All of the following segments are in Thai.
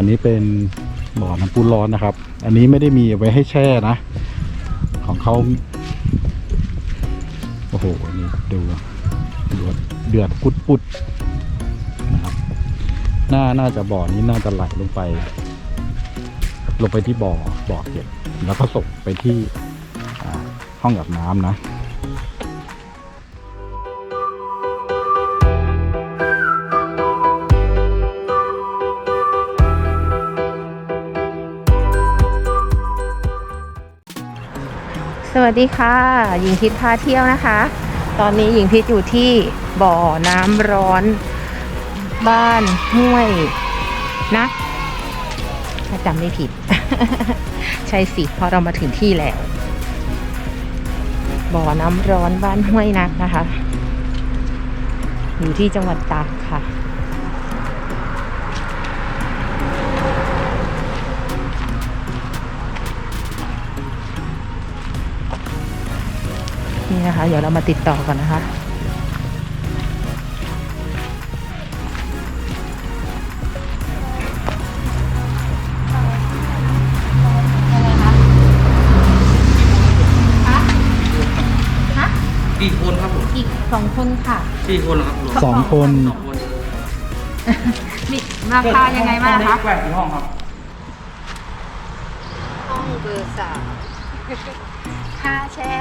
อันนี้เป็นบ่อน้ำพุร้อนนะครับ อันนี้ไม่ได้มีไว้ให้แช่นะ ของเขาโอ้โหนี่ดูเดือดเดือดปุดปุดนะครับน่าน่าจะบ่อนี้น่าจะไหลลงไป ลงไปที่บ่อบ่อเก็บแล้วก็ส่งไปที่ห้องอาบน้ำนะ สวัสดีค่ะ หญิงพิษพาเที่ยวนะคะ ตอนนี้หญิงพิษอยู่ที่บ่อน้ำร้อน บ้านห้วยนะถ้าจำไม่ผิด ใช่สิเพราะเรามาถึงที่แล้ว บ่อน้ำร้อนบ้านห้วยนักนะคะ อยู่ที่จังหวัดตากค่ะ นี่นะคะ เดี๋ยวเรามาติดต่อกันนะคะกี่คนครับผมอีกสองคนค่ะสี่คนเหรอครับรวมสองคนสองคนมีราคายังไงบ้างห้อคะนี้แปดกี่ห้องครับ ห้องเบอร์สามค่าแช่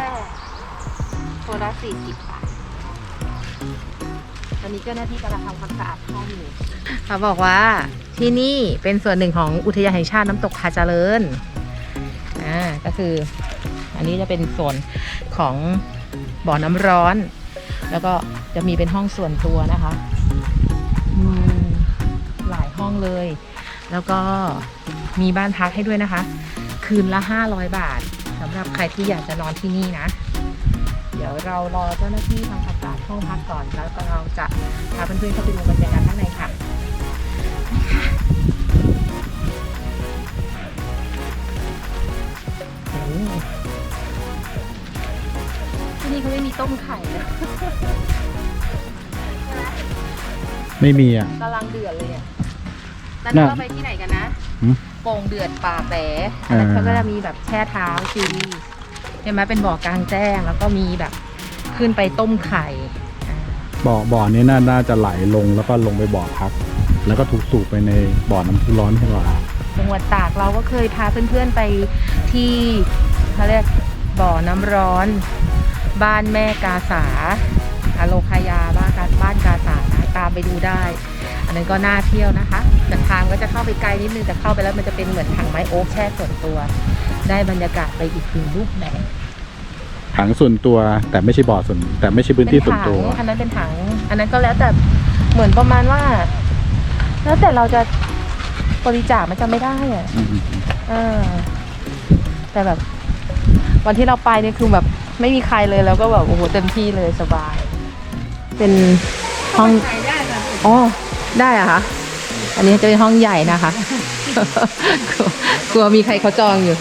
คนละสี่สิบบาทตอนนี้เจ้าหน้าที่กำลังทำความสะอาดห้องอยู่เขาบอกว่าที่นี่เป็นส่วนหนึ่งของอุทยานแห่งชาติน้ำตกพาเจริญ อ่า ก็คือ อันนี้จะเป็นส่วนของบ่อน้ำร้อน แล้วก็จะมีเป็นห้องส่วนตัวนะคะหลายห้องเลย แล้วก็มีบ้านพักให้ด้วยนะคะ คืนละ 500 บาทสำหรับใครที่อยากจะนอนที่นี่นะ เดี๋ยวเรารอเจ้าหน้าที่ทำความสะอาดห้องพักก่อน แล้วก็เราจะพาเพื่อนๆเข้าไปดูบรรยากาศข้างในค่ะโอ้ที่นี่เขาไม่มีต้มไข่นะไม่มีอะกำลังเดือดเลยอะแล้วน่ะเราไปที่ไหนกันนะ หืม โป่งเดือดป่าแปะอ่าแล้วเขาก็จะมีแบบแช่เท้าชิลเห็นไหมเป็นบ่อกลางแจ้งแล้วก็มีแบบขึ้นไปต้มไข่อ่าบ่อบ่อนี้น่าน่าจะไหลลงแล้วก็ลงไปบ่อพัก แล้วก็ถูกสูบไปในบ่อน้ำพุร้อนของเราจังหวัดตากเราก็เคยพาเพื่อนๆไปที่เขาเรียกบ่อน้ำร้อน บ้านแม่กาสาอาโลคายาบ้านกาบ้านกาสานะตามไปดูได้ อันนั้นก็น่าเที่ยวนะคะแต่ทางก็จะเข้าไปไกลนิดนึงแต่เข้าไปแล้วมันจะเป็นเหมือนถังไม้โอ๊กแช่ส่วนตัว ได้บรรยากาศไปอีกหนึ่งรูปแบบถังส่วนตัวแต่ไม่ใช่บ่อส่วน แต่ไม่ใช่พื้นที่ส่วนตัวเป็นถังอันนั้นเป็นถัง อันนั้นก็แล้วแต่เหมือนประมาณว่า แล้วแต่เราจะบริจาคมันจะไม่ได้อะอืมเออแต่แบบ วันที่เราไปเนี่ยคือแบบไม่มีใครเลยแล้วก็แบบโอ้โหเต็มที่เลยสบาย เป็นห้องอ๋อได้อะคะอันนี้จะเป็นห้องใหญ่นะคะ กลัวกลัวมีใครเขาจองอยู่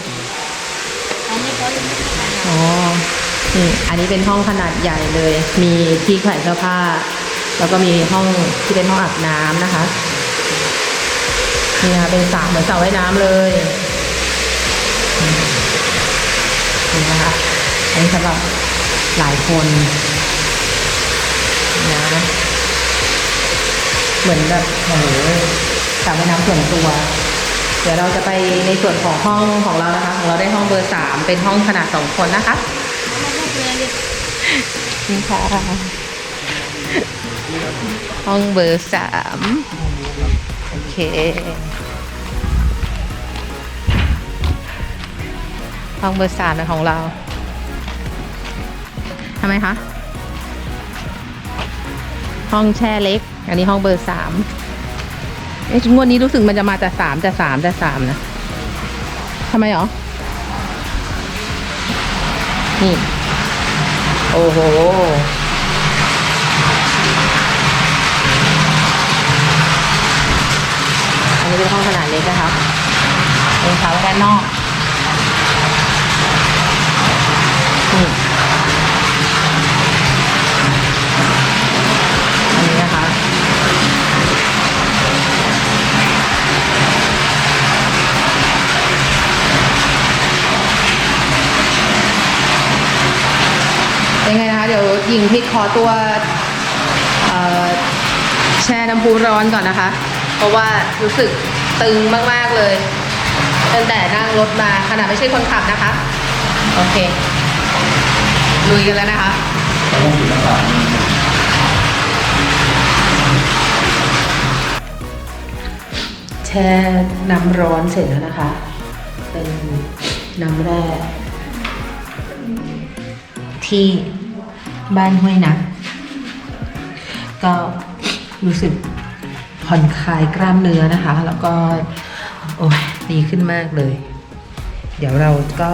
อ๋อนี่อันนี้เป็นห้องขนาดใหญ่เลย มีที่แขวนเสื้อผ้า แล้วก็มีห้องที่เป็นห้องอาบน้ำนะคะ นี่นะคะเป็นสระเหมือนสระว่ายน้ำเลยนี่นะคะอันนี้สำหรับหลายคนนะเหมือนแบบโอ้โหสระว่ายน้ำส่วนตัว เดี๋ยวเราจะไปในส่วนของห้องของเรานะคะ ของเราได้ห้องเบอร์สามเป็นห้องขนาดสองคนนะคะนี่ค่ะห้องเบอร์สามโอเคห้องเบอร์สามนของเราทำไมคะห้องแช่เล็ก อันนี้ห้องเบอร์สาม เอ๊ะงวดนี้รู้สึกมันจะมาแต่สามแต่สามแต่สามนะทำไมหรอ นี่ โอ้โห อันนี้เป็นห้องขนาดเล็กนะคะเป็นขาไว้ด้านนอก หญิงพิดขอตัวแช่น้ำพุร้อนก่อนนะคะ เพราะว่ารู้สึกตึงมากๆเลยตั้งแต่นั่งรถมาขนาดไม่ใช่คนขับนะคะ โอเคลุยกันแล้วนะคะแช่น้ำร้อนเสร็จแล้วนะคะ เป็นน้ำแร่ที่ บ้านห้วยนัก ก็รู้สึกผ่อนคลายกล้ามเนื้อนะคะ แล้วก็ โอ้ยดีขึ้นมากเลย เดี๋ยวเราก็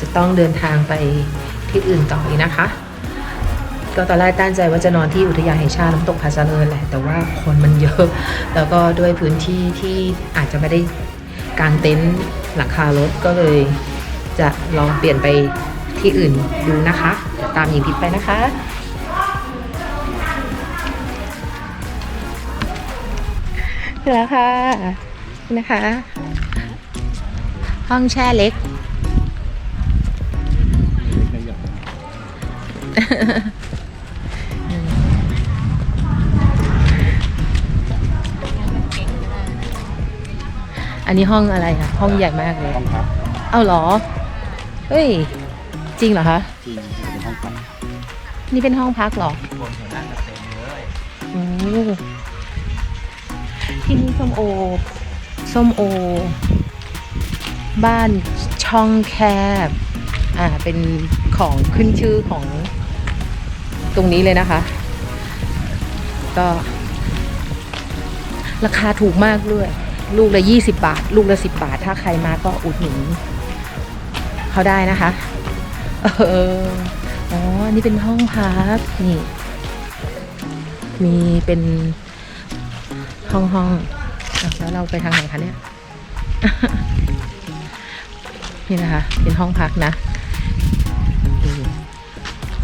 จะต้องเดินทางไปที่อื่นต่ออีกนะคะ ก็ตอนแรกตั้งใจว่าจะนอนที่อุทยานแห่งชาติน้ำตกผาเจริญแหละ แต่ว่าคนมันเยอะ แล้วก็ด้วยพื้นที่ที่อาจจะไม่ได้กางเต็นท์หลังคารถก็เลยจะลองเปลี่ยนไปที่อื่นดูนะคะ ตามหญิงพิษไปนะคะถึงแล้วค่ะนี่นะคะ ห้องแช่เล็ก อันนี้ห้องอะไรคะห้องใหญ่มากเลย ห้องพัก เอ้าเหรอ เฮ้ย จริงเหรอคะ นี่เป็นห้องพักเหรอคนแถวนั้นเต็มเลยโอ้ที่นี่ส้มโอ ส้มโอ บ้านช่องแคบ อ่า เป็นของขึ้นชื่อของตรงนี้เลยนะคะ ก็ ราคาถูกมากด้วยลูกละยี่สิบาท ลูกละสิบบาท ถ้าใครมาก็อุดหนุนเขาได้นะคะ เออ อ๋อ นี่เป็นห้องพัก นี่ มีเป็นห้องห้องอแล้วเราไปทางไหนคะเนี่ย นี่นะคะ เป็นห้องพักนะ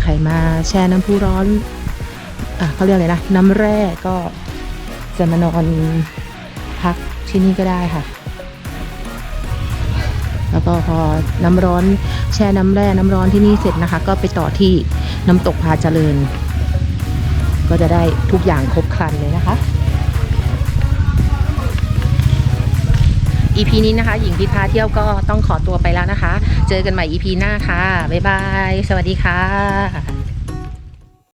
ใครมาแช่น้ำพุร้อนอะเขาเรียกอะไรนะ น้ำแร่ก็จะมานอนพักที่นี่ก็ได้ค่ะ แล้วก็พอน้ำร้อนแช่น้ำแร่น้ำร้อนที่นี่เสร็จนะคะ ก็ไปต่อที่น้ำตกพาเจริญ ก็จะได้ทุกอย่างครบครันเลยนะคะ EP นี้นะคะ หญิงพิพาเที่ยวก็ต้องขอตัวไปแล้วนะคะ เจอกันใหม่ EP หน้าค่ะ บ๊ายบาย สวัสดีค่ะ